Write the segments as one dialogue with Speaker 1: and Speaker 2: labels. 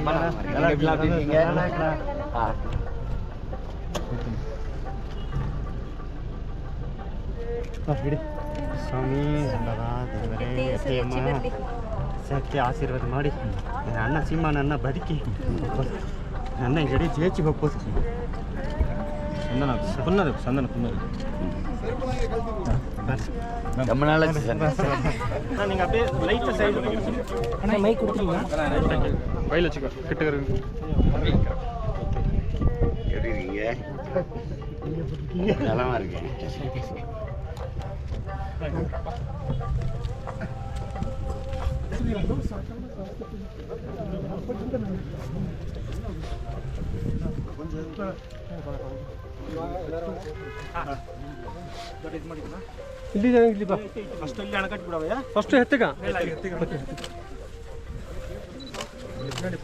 Speaker 1: நல்லா இருக்கீங்களா
Speaker 2: நல்லா இருக்கீங்களா? எப்படி இருக்கீங்க?
Speaker 1: நல்லா இருக்கலாம்
Speaker 2: ஆ
Speaker 1: ಬಿಡಿ ಸ್ವಾಮಿ ಅಲ್ಲವಾ ದೇವರೇ ಅಮ್ಮ ಸತ್ಯ ಆಶೀರ್ವಾದ ಮಾಡಿ ನನ್ನ ಅಣ್ಣ ಸಿಂಹ ನನ್ನ ಬದುಕಿ ನನ್ನ ಗಡಿ ಜೇಚಿ ಬಪ್ಪೋದು
Speaker 3: சந்தன புன்னது சந்தன புன்னது
Speaker 2: ரொம்ப நாளாச்சு சார்
Speaker 3: நீங்கள் அப்படியே லைட்டாக சைடு ஆனால் மைக் கொடுத்துருங்க வயல் வச்சுக்கோ கிட்ட இருக்கு
Speaker 2: எப்படி இருக்கீங்க நலமா இருக்கேன்
Speaker 3: ಇಲ್ಲಿ ಇಲ್ಲಿಪ್ಪ ಫಸ್ಟ್ ಇಲ್ಲಿ ಹಣ ಕಟ್ಬಿಡವಯ್ಯ ಫಸ್ಟ್ ready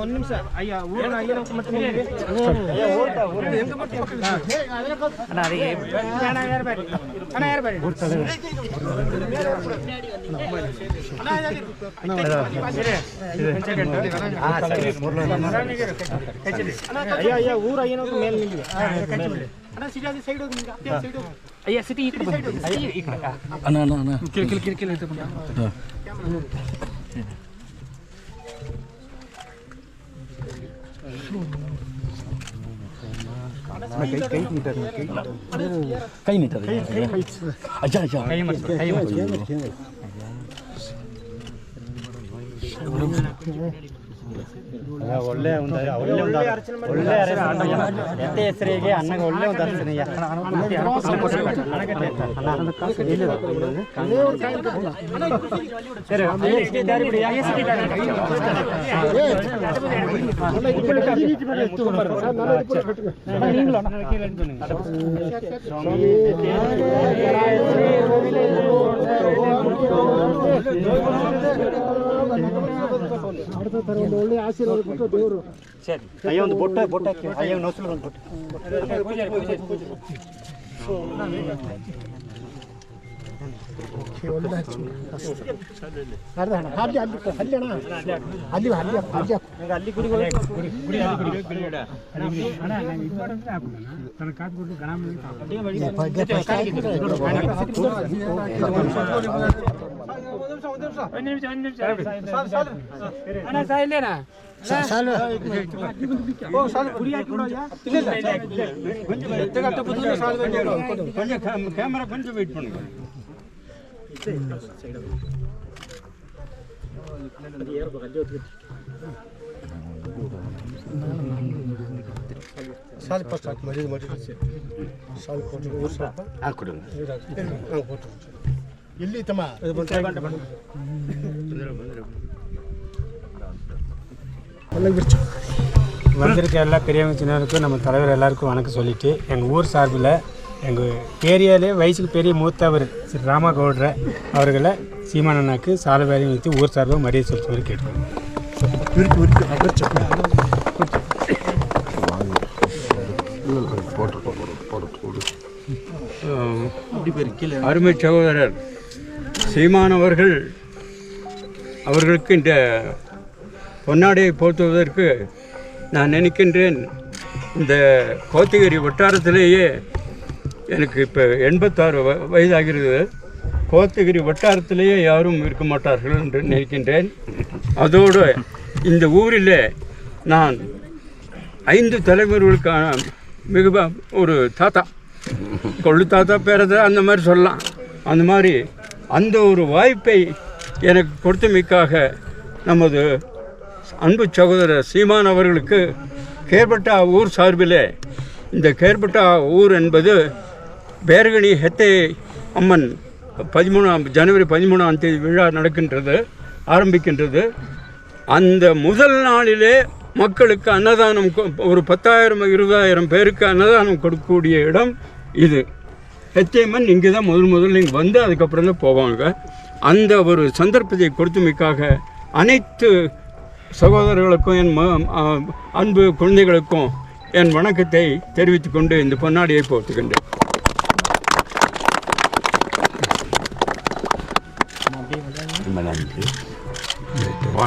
Speaker 3: ಒಂದ್ ನಿಮಿಷ ಅಯ್ಯ
Speaker 2: ಊರಿನ ಅಯ್ಯನ
Speaker 3: ಮತ್ತೆ ಅಣ್ಣ ಅದೇ ಅಣ್ಣ ಯಾರು ಬೇಡ ಅಣ್ಣ ಯಾರು ಬೇಡ ಅಣ್ಣ ಅಯ್ಯ ಊರ ಏನಾದ್ರು ಮೇಲೆ ನಿಲ್ಲಿ
Speaker 2: ಅಯ್ಯ ಸಿಟಿ
Speaker 3: ಈ ಕಡೆ ಅಣ್ಣ ಅಣ್ಣ ಅಣ್ಣ ಕಿರಿಕಿರಿ
Speaker 4: ಕಿರಿಕಿರಿ ಅಂತ कई मीटर में कई मीटर अच्छा अच्छा
Speaker 1: ಒಳ್ಳೆ ಒಂದು ಒಳ್ಳೆ ಒಂದು ಒಳ್ಳೆ ಎತ್ತೆ ಹೆಸರಿಗೆ ಅಣ್ಣಗೆ ಒಳ್ಳೆ ಒಂದು ಅರ್ಚನೆ ಸರಿ ಅಯ್ಯ ಒಂದು ಬೊಟ್ಟ ಬೊಟ್ಟ ಹಾಕಿ ಅಯ್ಯ ನೋಸಲು ಒಂದು ಬೊಟ್ಟ ಅಲ್ಲಿ ಅಲ್ಲಿ
Speaker 3: ಅಲ್ಲಿ ಅಲ್ಲಿ ಅಲ್ಲಿ ಗುಡಿ
Speaker 5: ಕ್ಯಾಮರಾ ಬಂದು ವೆಯ್ಟ್ ಮಾಡ್ಕೊಂಡು ಮರಿ ಸಾಲಿ ಕೊಟ್ಟು ಊರು ಸ್ವಲ್ಪ
Speaker 2: ஆ கொடுங்க
Speaker 5: ನಾವು ಕೊಟ್ಟು ಎಲ್ಲಿ ತಮ್ಮ
Speaker 6: வந்திருக்க எல்லா பெரியவங்க சின்னவருக்கும் நம்ம தலைவர் எல்லாருக்கும் வணக்கம் சொல்லிட்டு எங்கள் ஊர் சார்பில் எங்கள் ஏரியாவிலே வயசுக்கு பெரிய மூத்தவர் ஸ்ரீ ராமா கவுடரை அவர்களை சீமானண்ணாக்கு சாலை வேலையை வைத்து ஊர் சார்பாக மரியாதை செலுத்துமாறு கேட்கிறோம்
Speaker 7: அருமை சகோதரர் சீமானவர்கள் அவர்களுக்கு இந்த பொன்னாடையை போற்றுவதற்கு நான் நினைக்கின்றேன். இந்த கோத்தகிரி வட்டாரத்திலேயே எனக்கு இப்போ எண்பத்தாறு வ- வயதாகிறது. கோத்தகிரி வட்டாரத்திலேயே யாரும் இருக்க மாட்டார்கள் என்று நினைக்கின்றேன். அதோடு இந்த ஊரில் நான் ஐந்து தலைமுறைகளுக்கான மிக ஒரு தாத்தா. கொள்ளு தாத்தா பேரத அந்த மாதிரி சொல்லலாம். அந்த மாதிரி அந்த ஒரு வாய்ப்பை எனக்கு கொடுத்தமைக்காக நமது அன்பு சகோதரர் சீமான் அவர்களுக்கு கேர்பட்டா ஊர் சார்பிலே இந்த கேர்பட்டா ஊர் என்பது பேரகணி ஹெத்தே அம்மன் பதிமூணாம் ஜனவரி பதிமூணாம் தேதி விழா நடக்கின்றது ஆரம்பிக்கின்றது. அந்த முதல் நாளிலே மக்களுக்கு அன்னதானம் கொ- ஒரு பத்தாயிரம் இருபதாயிரம் பேருக்கு அன்னதானம் கொடுக்கக்கூடிய இடம் இது. ஹெச்எம்என் இங்கே தான் முதல் முதல்ல இங்கே வந்து அதுக்கப்புறம் தான் போவாங்க. அந்த ஒரு சந்தர்ப்பத்தை கொடுத்துமைக்காக அனைத்து சகோதரர்களுக்கும் என் ம- அன்பு குழந்தைகளுக்கும் என் வணக்கத்தை தெரிவித்துக்கொண்டு இந்த பொன்னாடியை
Speaker 6: போட்டுக்கின்றேன்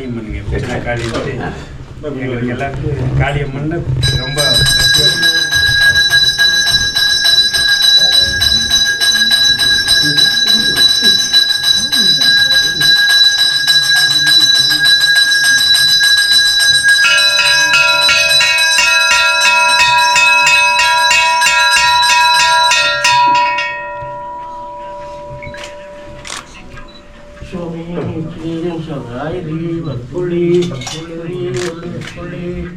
Speaker 6: காளியம்மனுங்க. காளியம்மன். எங்களுக்கு எல்லாருக்கும் காளியம்மன் ரொம்ப
Speaker 7: Argentinos,
Speaker 2: Saraivi, Valpolí,
Speaker 7: Valpolí, Valpolí,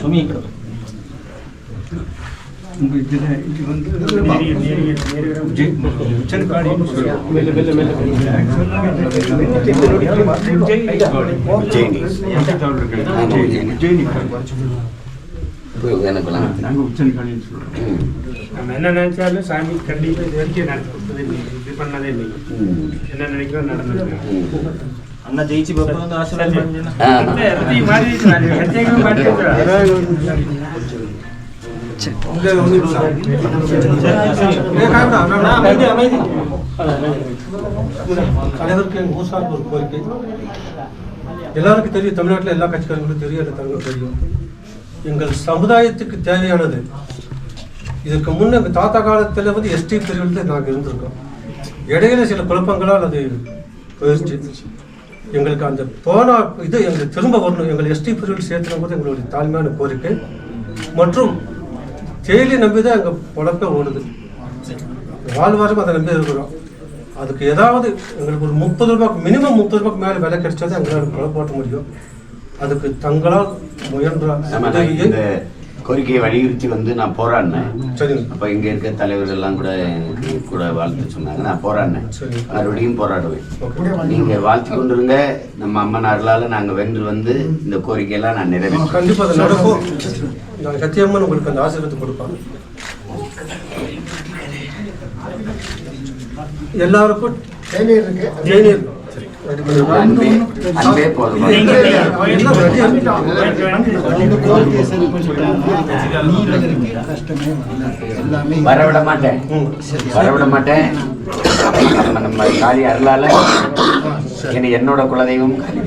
Speaker 7: Sumi,
Speaker 2: brother.
Speaker 6: நம்ம என்ன நினைச்சாலும் சாமி கண்டிப்பாக இது வரைக்கும் நடத்தி கொடுத்ததே இல்லை இது பண்ணதே இல்லை
Speaker 2: ம்.
Speaker 6: என்ன நினைக்கிறோம் நடந்தது
Speaker 2: ம்.
Speaker 3: ಅಣ್ಣ ಜಯಿಸಿ ಬರ್ಬೋದು ಆಶೀರ್ವಾದ ಮಾಡಿದ್ನ
Speaker 2: ஆ.
Speaker 6: ಮಾಡಿ ಹೆಚ್ಚಾಗಿ ಮಾಡಿ
Speaker 5: அனைவருக்கும் எங்கள் ஒரு கோரிக்கை எல்லாருக்கும் தெரியும் தமிழ்நாட்டில் எல்லா கட்சிக்காரங்களுக்கும் தெரியும் எல்லா தங்களுக்கு தெரியும் எங்கள் சமுதாயத்துக்கு தேவையானது இதற்கு முன்ன எங்கள் தாத்தா காலத்தில் வந்து எஸ்டி பிரிவில் நாங்கள் இருந்திருக்கோம் இடையில சில குழப்பங்களால் அது போயிடுச்சு எங்களுக்கு அந்த போனா இது எங்களுக்கு திரும்ப வரணும் எங்கள் எஸ்டி பிரிவில் சேர்த்துன போது எங்களுடைய தாழ்மையான கோரிக்கை. மற்றும் செயலி நம்பி தான் எங்கள் பொழப்பே ஓடுது வாழ்வாரம் அதை நம்பி இருக்கிறோம். அதுக்கு ஏதாவது எங்களுக்கு ஒரு முப்பது ரூபாய்க்கு மினிமம் முப்பது ரூபாய்க்கு மேலே விலை கிடைச்சா தான் எங்களால் கொலை போட்ட முடியும். அதுக்கு தங்களால் முயன்ற
Speaker 2: கோரிக்கையை வலியுறுத்தி வந்து நான் போராடினேன்.
Speaker 5: சரிங்க.
Speaker 2: அப்போ இங்கே இருக்க தலைவர்கள் எல்லாம் கூட கூட வாழ்த்து சொன்னாங்க. நான் போராடினேன். மறுபடியும் போராடுவேன்.
Speaker 5: ஓகே.
Speaker 2: நீங்க வாழ்த்தி கொண்டிருங்க. நம்ம அம்மன் அருளால நாங்க வென்று வந்து இந்த கோரிக்கையெல்லாம் நான் நிறைவேற்றேன்
Speaker 5: கண்டிப்பா அது நடக்கும். நான் சத்தியம்மன் உங்களுக்கு அந்த ஆசீர்வாதம் கொடுப்பாங்க. எல்லாருக்கும் தேநீர்.
Speaker 2: வரவிட மாட்டேன் வரவிட மாட்டேன் நம்ம நம்ம காளி அருளால இனி என்னோட குலதெய்வம் காளி